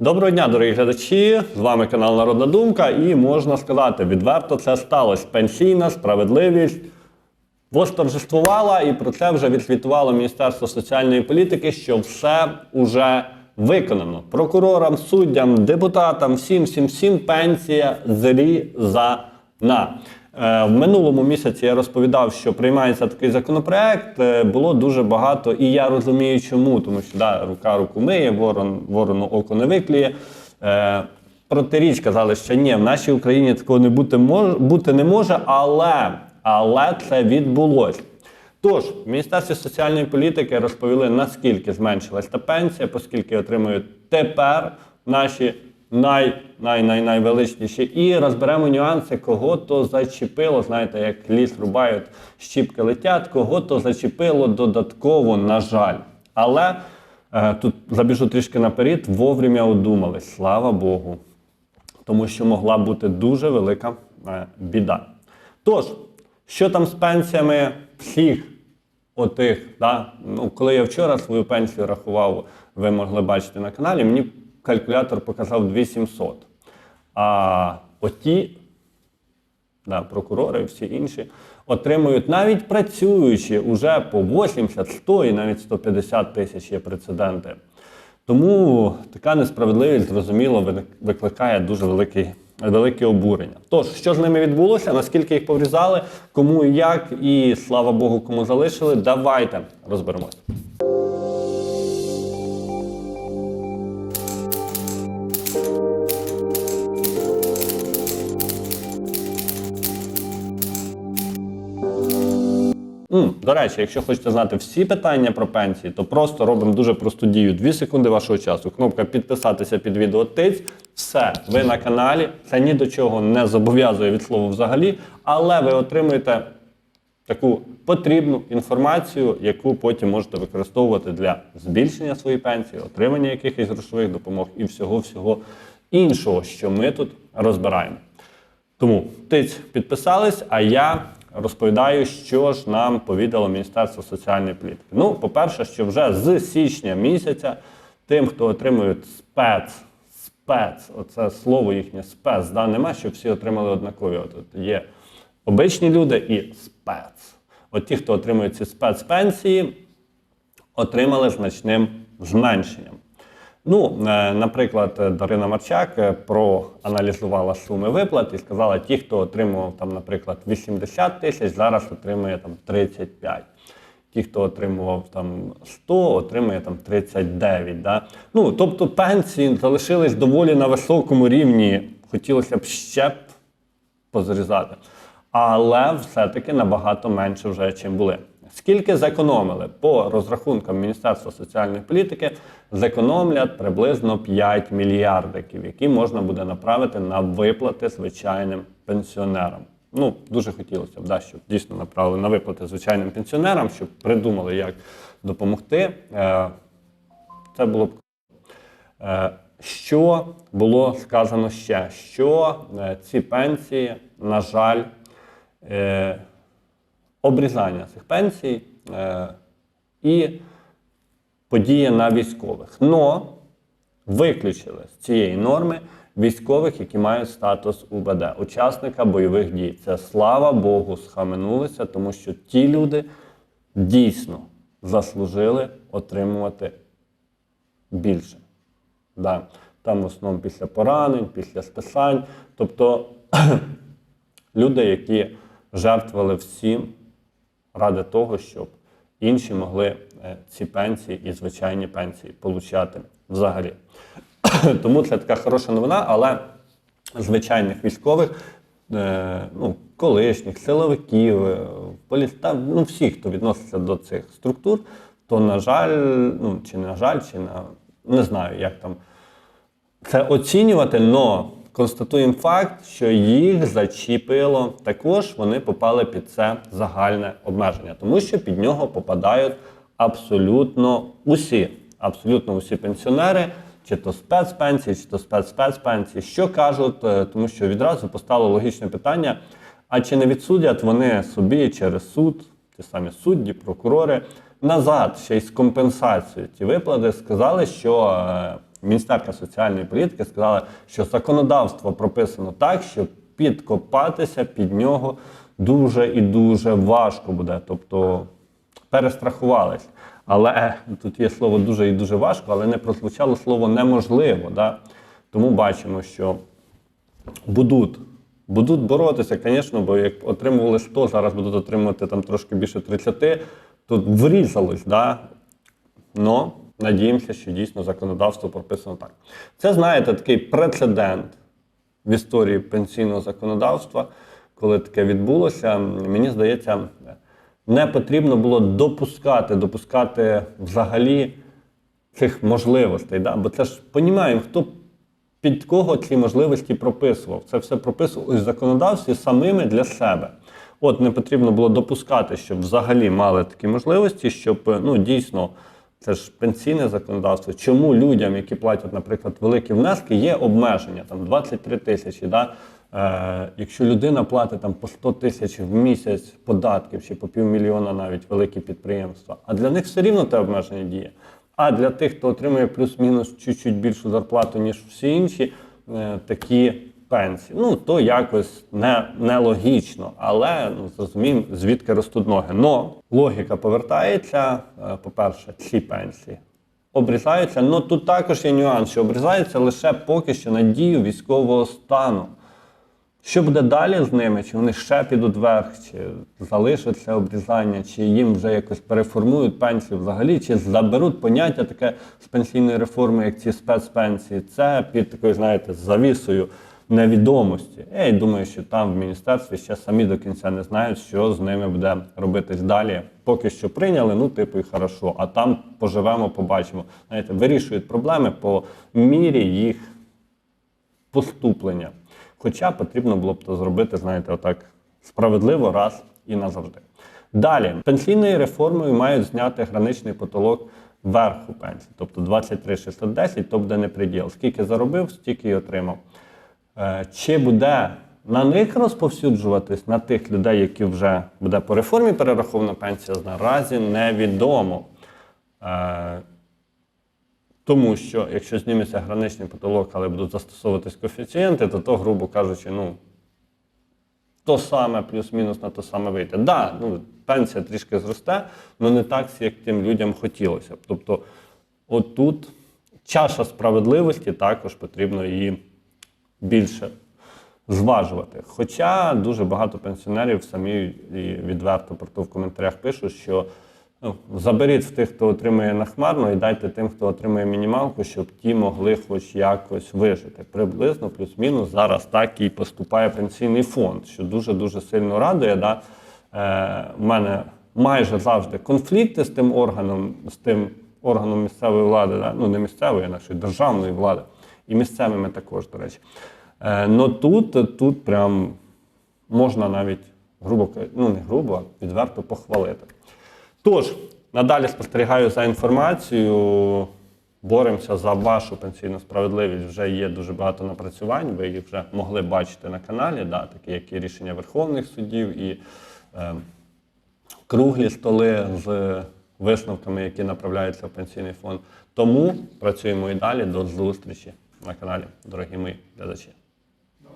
Доброго дня, дорогі глядачі! З вами канал Народна Думка, і можна сказати, відверто це сталося. Пенсійна справедливість восторжествувала, і про це вже відзвітувало Міністерство соціальної політики, що все вже виконано. Прокурорам, суддям, депутатам, всім, всім, всім пенсія зрізана. Е, В минулому місяці я розповідав, що приймається такий законопроект. Е, Було дуже багато, і я розумію, чому, тому що да, рука руку миє, ворон ворону око не викліє. Е, Протиріч казали, що ні, в нашій Україні такого не бути мож, бути не може, але, але це відбулося. Тож, в Міністерстві соціальної політики розповіли, наскільки зменшилась та пенсія, оскільки отримують тепер наші най, най, най, найвеличніші. І розберемо нюанси, кого то зачепило. Знаєте, як ліс рубають, щіпки летять, кого то зачепило додатково, на жаль. Але е, тут забіжу трішки наперед, вовремя одумались, слава Богу тому що могла бути дуже велика е, біда. Тож, що там з пенсіями всіх отих, да? ну, коли я вчора свою пенсію рахував, ви могли бачити на каналі, мені калькулятор показав 2700. А оті да, прокурори і всі інші отримують навіть працюючи уже по 80, 100 і навіть 150 тисяч є прецеденти. Тому така несправедливість, зрозуміло, викликає дуже великий, велике обурення. Тож, що з ними відбулося, наскільки їх поврізали, кому і як, і слава Богу, кому залишили, давайте розберемося. До речі, якщо хочете знати всі питання про пенсії, то просто робимо дуже просту дію. Дві секунди вашого часу. Кнопка підписатися під відео тиць. Все, ви на каналі. Це ні до чого не зобов'язує від слова взагалі, але ви отримуєте таку потрібну інформацію, яку потім можете використовувати для збільшення своєї пенсії, отримання якихось грошових допомог і всього-всього іншого, що ми тут розбираємо. Тому тиць підписались, а я розповідаю, що ж нам повідало Міністерство соціальної політики. Ну, по-перше, що вже з січня місяця тим, хто отримує спец, спец, оце слово їхнє спец, да, нема, щоб всі отримали однакові. От, от є обичні люди і спец. От ті, хто отримує ці спецпенсії, отримали значним зменшенням. Ну, е, наприклад, Дарина Марчак е, проаналізувала суми виплат і сказала, ті, хто отримував там, наприклад, 80 тисяч, зараз отримує там 35. Ті, хто отримував там 100, отримує там 39. Да? Ну, тобто пенсії залишились доволі на високому рівні. Хотілося б ще б позрізати. Але все-таки набагато менше вже, чим були. Скільки зекономили по розрахункам Міністерства соціальної політики, зекономлять приблизно 5 мільярдиків, які можна буде направити на виплати звичайним пенсіонерам. Ну, дуже хотілося б, да, щоб дійсно направили на виплати звичайним пенсіонерам, щоб придумали, як допомогти. Е, Це було б Е, Що було сказано ще? Що е, ці пенсії, на жаль, обрізання цих пенсій е, і подія на військових. Но виключили з цієї норми військових, які мають статус УБД, учасника бойових дій. Це слава Богу, схаменулися, тому що ті люди дійсно заслужили отримувати більше. Да. Там в основному після поранень, після списань. Тобто люди, які жертвували всім ради того, щоб інші могли е, ці пенсії і звичайні пенсії получати взагалі. Тому це така хороша новина, але звичайних військових, е, ну, колишніх, силовиків, е, поліс... та, ну, всіх, хто відноситься до цих структур, то, на жаль, ну, чи на жаль, чи на не знаю, як там це оцінювати, але констатуємо факт, що їх зачіпило. Також вони попали під це загальне обмеження, тому що під нього попадають абсолютно усі, абсолютно усі пенсіонери, чи то спецпенсії, чи то спецспецпенсії. Що кажуть, Е, тому що відразу постало логічне питання: а чи не відсудять вони собі через суд, ті самі судді, прокурори, назад ще й з компенсацією ті виплати сказали, що міністерка соціальної політики сказала, що законодавство прописано так, що підкопатися під нього дуже і дуже важко буде. Тобто перестрахувались. Але е, тут є слово дуже і дуже важко, але не прозвучало слово неможливо. Да? Тому бачимо, що будуть. Будуть боротися, звісно, бо як отримували 100, зараз будуть отримувати там трошки більше 30, тут врізались, да? Но надіємося, що дійсно законодавство прописано так. Це, знаєте, такий прецедент в історії пенсійного законодавства, коли таке відбулося. Мені здається, не потрібно було допускати, допускати взагалі цих можливостей. Да? Бо це ж понімаємо, хто під кого ці можливості прописував. Це все прописувалось в законодавстві самими для себе. От не потрібно було допускати, щоб взагалі мали такі можливості, щоб ну дійсно. Це ж пенсійне законодавство. Чому людям, які платять, наприклад, великі внески, є обмеження там 23 тисячі. Да? Е, якщо людина платить там по 100 тисяч в місяць податків чи по півмільйона навіть великі підприємства, а для них все рівно те обмеження діє. А для тих, хто отримує плюс-мінус чуть-чуть більшу зарплату, ніж всі інші, е, такі пенсії. Ну, то якось не, нелогічно, але ну, зрозуміємо, звідки ростуть ноги. Но логіка повертається, е, по-перше, ці пенсії. Обрізаються, але тут також є нюанс, що обрізаються лише поки що на дію військового стану. Що буде далі з ними? Чи вони ще підуть вверх, чи залишиться обрізання, чи їм вже якось переформують пенсію взагалі, чи заберуть поняття таке з пенсійної реформи, як ці спецпенсії. Це під такою, знаєте, завісою невідомості. Я думаю, що там в міністерстві ще самі до кінця не знають, що з ними буде робитись далі. Поки що прийняли, ну типу і хорошо. А там поживемо, побачимо. Знаєте, вирішують проблеми по мірі їх поступлення. Хоча потрібно було б то зробити, знаєте, отак справедливо раз і назавжди. Далі, пенсійною реформою мають зняти граничний потолок верху пенсії, тобто 23 610, то буде не приділ. Скільки заробив, стільки й отримав. Е, Чи буде на них розповсюджуватись на тих людей, які вже буде по реформі перерахована пенсія, наразі невідомо. Е, тому що якщо зніметься граничний потолок, але будуть застосовуватись коефіцієнти, то то, грубо кажучи, ну то саме плюс-мінус на то саме вийде. Так, да, ну, пенсія трішки зросте, але не так, як тим людям хотілося б. Тобто, отут чаша справедливості також потрібно її більше зважувати. Хоча дуже багато пенсіонерів самі відверто про то в коментарях пишуть, що ну, заберіть в тих, хто отримує нахмарно, і дайте тим, хто отримує мінімалку, щоб ті могли хоч якось вижити. Приблизно плюс-мінус зараз так і поступає пенсійний фонд, що дуже-дуже сильно радує. Да? Е, у мене майже завжди конфлікти з тим органом, з тим органом місцевої влади, да? ну не місцевої, а нашої державної влади, і місцевими також, до речі. Но тут, тут прям можна навіть грубо ну не грубо, а відверто похвалити. Тож, надалі спостерігаю за інформацією, боремося за вашу пенсійну справедливість. Вже є дуже багато напрацювань. Ви їх вже могли бачити на каналі, да, такі як і рішення Верховних судів і е, круглі столи з висновками, які направляються в пенсійний фонд. Тому працюємо і далі. До зустрічі на каналі, дорогі мої глядачі.